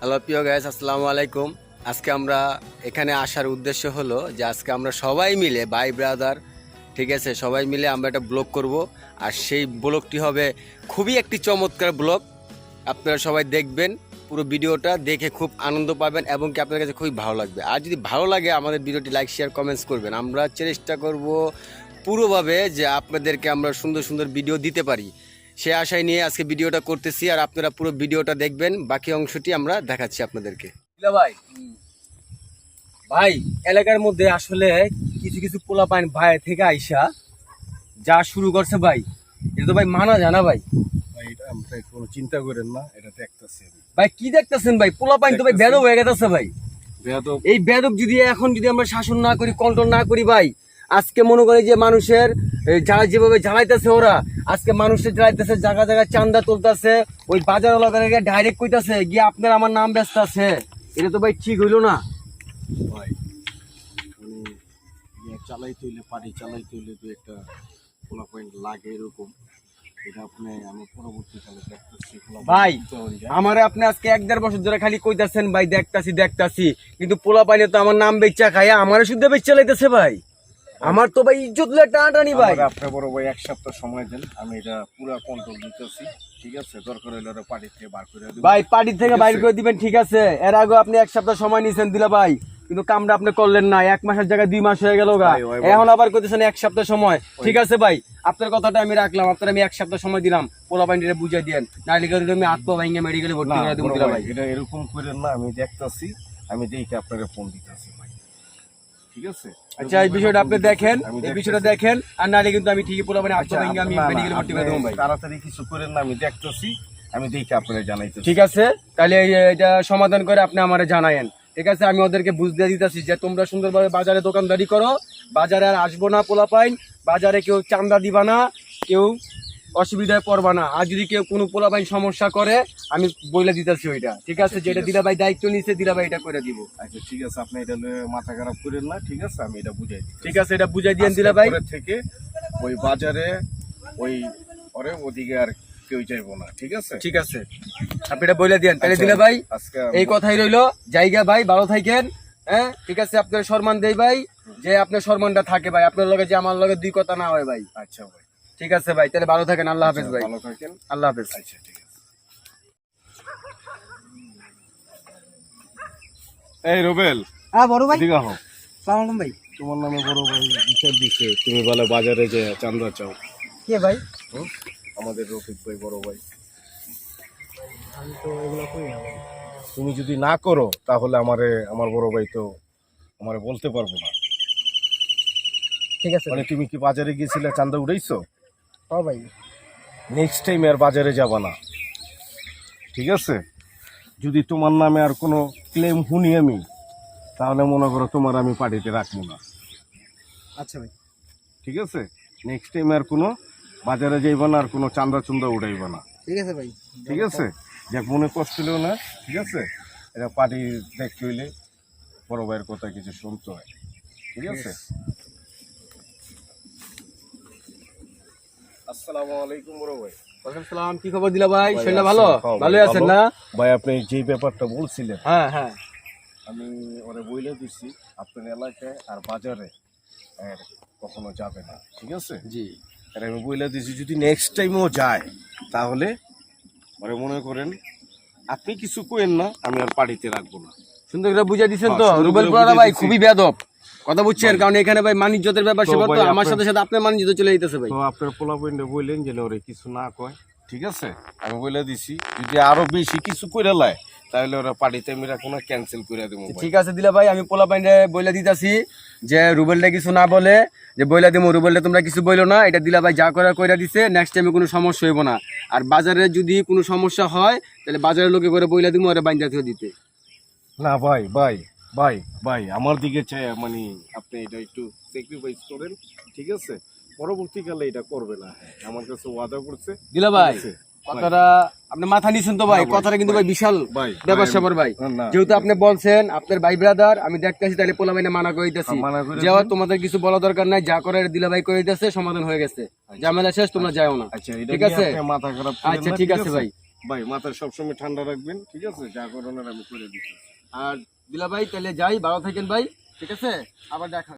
Hello প্রিয় gas আসসালামু আলাইকুম। আজকে আমরা এখানে আসার উদ্দেশ্য হলো যে আজকে আমরা সবাই মিলে, ভাই ব্রাদার ঠিক আছে, সবাই মিলে আমরা একটা ব্লগ করব। আর সেই ব্লগটি হবে খুবই একটি চমৎকার ব্লগ। আপনারা সবাই দেখবেন, পুরো ভিডিওটা দেখে খুব আনন্দ পাবেন এবং কি আপনাদের কাছে খুবই ভালো লাগবে। আর যদি ভালো লাগে আমাদের ভিডিওটি লাইক শেয়ার কমেন্টস করবেন। আমরা চেষ্টা করব পুরোভাবে যে আপনাদেরকে আমরা সুন্দর সুন্দর ভিডিও দিতে পারি। সে আশায় নিয়ে আজকে ভিডিওটা করতেছি আর আপনারা পুরো ভিডিওটা দেখবেন। বাকি অংশটি আমরা দেখাচ্ছি আপনাদেরকে। ভাই? ভাই এলাকার মধ্যে আসলে কিছু কিছু পোলা পাইন ভাই থেকে আইসা যা শুরু করছে ভাই এটা তো ভাই মানা জানা ভাই। ভাই এটা আপনি কোনো চিন্তা করেন না এটা দেখতেছি ভাই কি দেখতেছেন ভাই? পোলা পাইন তো ভাই বেদব হয়ে গেছে ভাই। বেয়াদব এই বেদব যদি এখন যদি আমরা শাসন না করি কন্ট্রোল না করি ভাই আজকে মনে করি যে মানুষের যারা যেভাবে জ্বালাইতেছে ওরা আজকে মানুষের জ্বালাইতেছে জায়গা জায়গায় চান্দা তুলতেছে ওই বাজার এলাকায় ডাইরেক্ট কইতাছে গিয়ে আপনার আমার নাম ব্যস্ত আছে। এটা তো ভাই ঠিক হইল না। ভাই মানে ইয়ে চালাইতে হইলে পানি চালাইতে হইলে তো একটা পোলা পয়েন্ট লাগে এরকম। ভাই, point আমারে আপনি আজকে এক দেড় বছর ধরে খালি কইতাছেন ভাই দেখতাছি দেখতাছি। কিন্তু পোলা পাইলে তো আমার নাম বেচা খাইয়া আমারে শুদ্ধ বেচা লাইতেছে ভাই। আমার তো ভাই ইজ্জত লে টানাটানি ভাই। আপনি বড় ভাই এক সপ্তাহ সময় দেন আমি এটা পুরো কন্ট্রোল দিতেছি ঠিক আছে? দরকার হইলে ওরা পানি থেকে বার করে দেবো ভাই পার্টি থেকে বাইর করে দিবেন ঠিক আছে? এর আগে আপনি এক সপ্তাহ সময় নিয়েছেন দিলা ভাই কিন্তু কামটা আপনি করলেন না। এক মাসের জায়গায় দুই মাস হয়ে গেল গা। ভাই, এখন আবার করতেছেন এক সপ্তাহ সময়। ঠিক আছে ভাই আপনার কথাটা আমি রাখলাম আপনার আমি এক সপ্তাহ সময় দিলাম। পোলা পাইনটা বুঝাই দিয়েন। নাইলে কিন্তু আমি আত্মা ভাঙ্গে মেডিকেলে ভর্তি করে দেবো ভাই এটা এরকম করেন না আমি দেখতাছি আমি দেখে আপনাকে ফোন দিতেছি ভাই। ঠিক আছে? আচ্ছা এই বিষয়টা আপনি দেখেন এই বিষয়টা দেখেন আর নাইলে কিন্তু আমি ঠিকই পোলা মানে আত্মা আচ্ছা, আমি না, ভর্তি করে দেবো ভাই। তাড়াতাড়ি কিছু করেন না আমি দেখতেছি আমি দেখি আপনাকে জানাইতেছি। ঠিক আছে তাহলে এটা সমাধান করে আপনি আমারে জানায়েন। ঠিক আছে আমি ওদেরকে বুঝতে দিতেছি যে তোমরা সুন্দরভাবে বাজারে দোকানদারি করো বাজারে আর আসব না পোলাপাইন বাজারে কেউ চান্দা দিবা না কেউ অসুবিধায় পড়বা না। আর যদি কেউ কোনো পোলা পাইন সমস্যা করে আমি বলে দিতেছি ওইটা। ঠিক আছে? যেটা দিলা ভাই দায়িত্ব নিছে দিলা ভাই এটা করে দিব। আচ্ছা ঠিক আছে। আপনি এটা মাথা খারাপ করেন না ঠিক আছে? আমি এটা বুঝাই ঠিক আছে এটা বুঝাই দিয়েন দিলা ভাই থেকে ওই বাজারে ওই পরে ওদিকে আর কেউ যাইবো না ঠিক আছে? ঠিক আছে। আপনি এটা বলে দিয়েন। তাহলে আচ্ছা, দিলা ভাই এই কথাই রইল। জায়গা ভাই ভালো থাকেন হ্যাঁ? ঠিক আছে? আপনার সম্মান দেই ভাই যে আপনার সম্মানটা থাকে ভাই। আপনার লগে যে আমার লগে দুই কথা না হয় ভাই। আচ্ছা ভাই। ঠিক আছে ভাই তাহলে ভালো থাকেন আল্লাহ হাফেজ ভাই। ভালো থাকেন। আল্লাহ হাফেজ। আচ্ছা ঠিক আছে। এই রুবেল হ্যাঁ বড় ভাই। দিঘা হোক সালাম আলাইকুম ভাই। তোমার নামে বড় ভাই বিচার দিছে তুমি বলে বাজারে যে চান্দা চাও। কে ভাই? আমাদের রফিক ভাই বড় ভাই। আমি তো এগুলো করি না তুমি যদি না করো তাহলে আমারে আমার বড় ভাই তো আমারে বলতে পারব না। ঠিক আছে মানে তুমি কি বাজারে গিয়েছিলে চান্দা উড়াইছো? হ্যাঁ ভাই নেক্সট টাইম আর বাজারে যাবা না। ঠিক আছে? যদি তোমার নামে আর কোনো ক্লেম শুনি আমি তাহলে মনে করো তোমার আমি পার্টিতে রাখব না। আচ্ছা ভাই। ঠিক আছে? নেক্সট টাইম আর কোনো বাজারে যাইবা না আর কোনো চান্দা চুন্দা উঠাইবা না। ঠিক আছে ভাই। ঠিক আছে? যাক মনে কষ্ট হলেও না। ঠিক আছে? এটা পার্টি দেখতে হইলে বড় ভাইয়ের কথা কিছু শুনতে হয়। ঠিক আছে? আসসালামু আলাইকুম বড় ভাই। সালাম কি খবর দিলা ভাই? ভাই, ভালো? হ্যাঁ, আছেন না? ভাই আপনি যে ব্যাপারটা বলছিলেন হ্যাঁ হ্যাঁ। আমি ওরে বইলে দিছি আপনার এলাকায় আর বাজারে কখনো যাবে না ঠিক আছে? জি। আর আমি বইলে যদি নেক্সট টাইমও যায় তাহলে ওরে মনে করেন আপনি কিছু কোয়েন না আমি আর পার্টিতে রাখব না। সুন্দর করে বুঝিয়ে দিচ্ছেন হ্যাঁ, তো সুন্দর রুবেল পোড়া ভাই খুবই বেদব কথা বুঝছেন? কারণ এখানে ভাই মানিজ্যতের ব্যাপার তো সেবার তো আমার সাথে সাথে আপনার মানিজ্য চলে যেতেছে ভাই। তো আপনার পোলা পয়েন্টে বললেন যে ওরে কিছু না কয়। ঠিক আছে? আমি বলে দিছি যদি আরও বেশি কিছু করে লায় তাহলে ওরা পার্টিতে আমি রাখব না ক্যান্সেল করে দেবো ভাই। ঠিক আছে দিলা ভাই আমি পোলা পাইন্ডে বইলা দিতাছি যে রুবেলটা কিছু না বলে যে বইলা দিমু রুবেলটা তোমরা কিছু বইলো না এটা দিলা ভাই যা করার কইরা দিছে নেক্সট টাইমে কোনো সমস্যা হইব না। আর বাজারে যদি কোনো সমস্যা হয় তাহলে বাজারের লোকে করে বইলা দিমু আরে বাইন্দা দিতে। না ভাই ভাই ভাই ভাই আমার দিকে চাই মানে আপনি এটা একটু স্যাক্রিফাইস করেন ঠিক আছে? পরবর্তীকালে এটা করবে না। আমার কাছে ওয়াদা করছে। দিলা ভাই কথাটা আপনি মাথা নিছেন তো ভাই কথাটা কিন্তু ভাই বিশাল ব্যাপার স্যাপার ভাই। যেহেতু আপনি বলছেন আপনার ভাই ব্রাদার আমি দেখতেছি তাহলে পোলা ভাইনে মানা করে দিতেছি যে তোমাদের কিছু বলা দরকার নাই যা করে দিলা ভাই করে দিতেছে সমাধান হয়ে গেছে। ঝামেলা শেষ তোমরা যাও না। আচ্ছা ঠিক আছে? মাথা খারাপ আচ্ছা ঠিক আছে ভাই। ভাই মাথা সবসময় ঠান্ডা রাখবেন ঠিক আছে? যা করোনার আমি করে দিচ্ছি। আর দিলা ভাই তাহলে যাই ভালো থাকেন ভাই ঠিক আছে? আবার দেখা